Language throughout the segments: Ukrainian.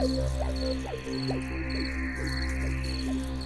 Thank you.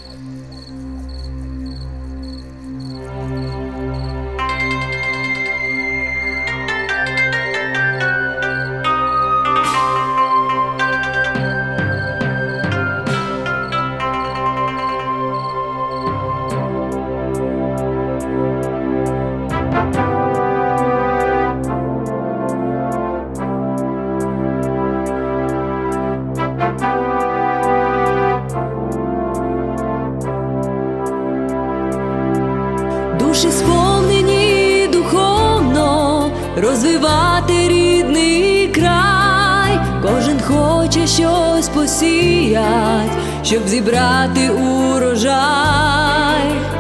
Розвивати рідний край. Кожен хоче щось посіять, щоб зібрати урожай.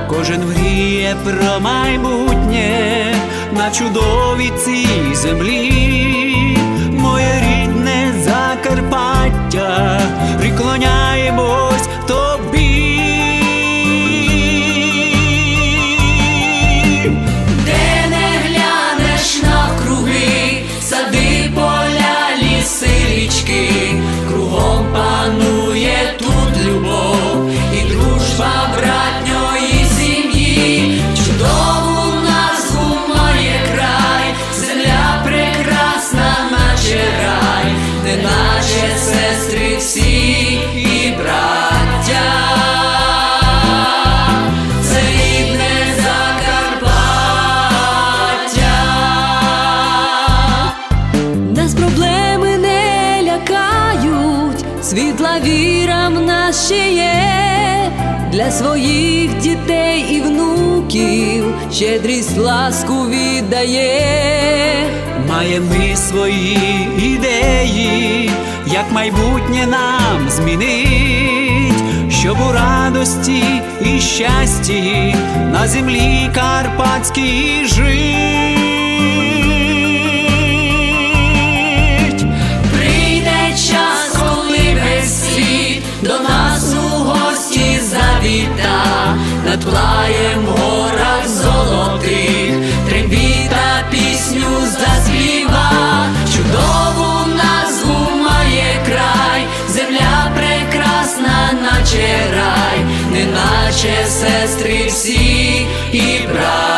Кожен мріє про майбутнє на чудовій цій землі. Світла віра в нас ще є. Для своїх дітей і внуків щедрість ласку віддає. Маємо ми свої ідеї, як майбутнє нам змінить, щоб у радості і щасті на землі карпатській жить. Над плаєм в горах золотих, трембіта пісню заспіва, чудову назву має край, земля прекрасна, наче рай, неначе сестри всі і брат.